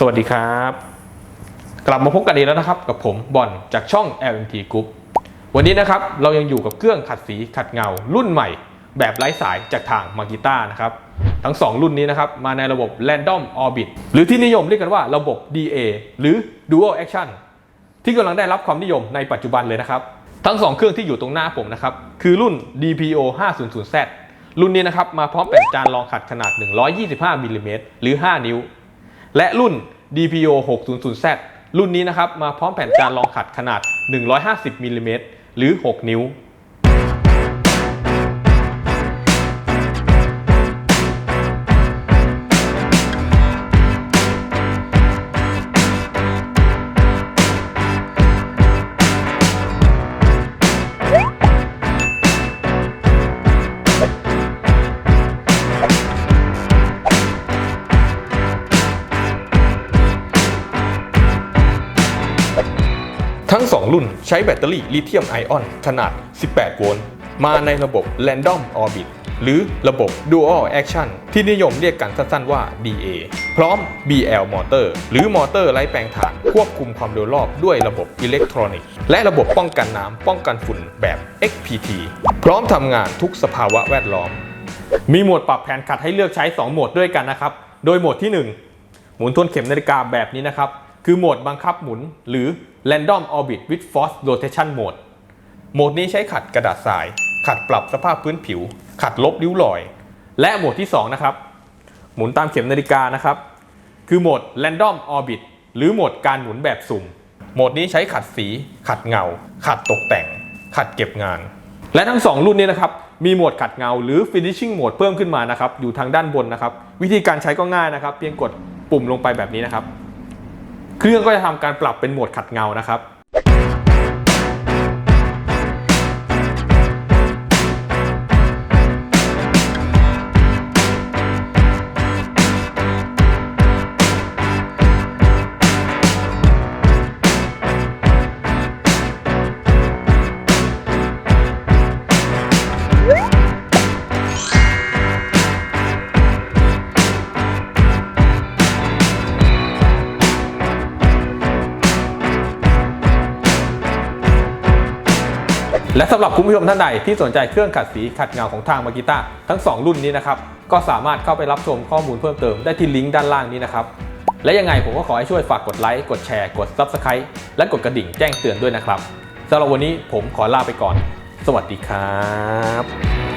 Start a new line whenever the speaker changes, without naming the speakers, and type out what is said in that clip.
สวัสดีครับ กลับมาพบกันอีกแล้วนะครับ กับผมบอลจากช่อง LMT Group วันนี้นะครับเรายังอยู่กับเครื่องขัดสีขัดเงา รุ่นใหม่ แบบไร้สายจากทางมากิต้านะครับ ทั้ง 2 รุ่นนี้นะครับมาในระบบ Random Orbit หรือที่นิยมเรียกกันว่าระบบ DA หรือ Dual Action ที่กำลังได้รับความนิยมในปัจจุบันเลยนะครับ ทั้ง 2 เครื่องที่อยู่ตรงหน้าผมนะครับคือรุ่น DPO 500Z รุ่นนี้นะครับมาพร้อมแผ่นจานรองขัดขนาด 125มิลลิเมตรหรือ 5 นิ้ว และรุ่น DPO 600Z รุ่นนี้นะครับมาพร้อมแผ่นจานรองขัดขนาด 150 มิลลิเมตรหรือ 6 นิ้ว ทั้ง 2 รุ่นใช้แบตเตอรี่ลิเธียมไอออน ขนาด 18 โวลต์ มาในระบบ Random Orbit หรือระบบ Dual Action ที่นิยมเรียกกันสั้นๆว่า DA พร้อม BL มอเตอร์หรือมอเตอร์ไร้แปลงถ่าน ควบคุมความเร็วรอบด้วยระบบอิเล็กทรอนิกส์ และระบบป้องกันน้ำป้องกันฝุ่นแบบ XPT พร้อมทำงานทุกสภาวะแวดล้อม มีโหมดปรับแผนขัดให้เลือกใช้ 2 โหมดด้วยกันนะครับ โดยโหมดที่ 1 หมุนทวนเข็มนาฬิกาแบบนี้นะครับ คือโหมดบังคับหมุน หรือ Random Orbit with Force Rotation Mode โหมดนี้ใช้ขัดกระดาษทราย ขัดปรับสภาพพื้นผิว ขัดลบริ้วรอย และโหมดที่ 2 นะครับ หมุนตามเข็มนาฬิกานะครับ คือโหมด Random Orbit หรือโหมดการหมุนแบบสุ่ม โหมดนี้ใช้ขัดสี ขัดเงา ขัดตกแต่ง ขัดเก็บงาน และทั้ง 2 รุ่นนี้นะครับมีโหมดขัดเงาหรือ finishing mode เพิ่มขึ้นมานะครับอยู่ทางด้านบนนะครับ วิธีการใช้ก็ง่ายนะครับ เพียงกดปุ่มลงไปแบบนี้นะครับ เครื่องก็จะทำการปรับเป็นโหมดขัดเงานะครับ และสำหรับคุณผู้ชมท่านใดที่สนใจเครื่องขัดสีขัดเงาของทางมากิต้าทั้ง 2 รุ่นนี้นะครับก็สามารถเข้าไปรับชมข้อมูลเพิ่มเติมได้ที่ลิงก์ด้านล่างนี้นะครับและยังไงผมก็ขอให้ช่วยฝากกดไลค์กดแชร์กด Subscribe และกดกระดิ่งแจ้งเตือนด้วยนะครับสำหรับวันนี้ผมขอลาไปก่อน สวัสดีครับ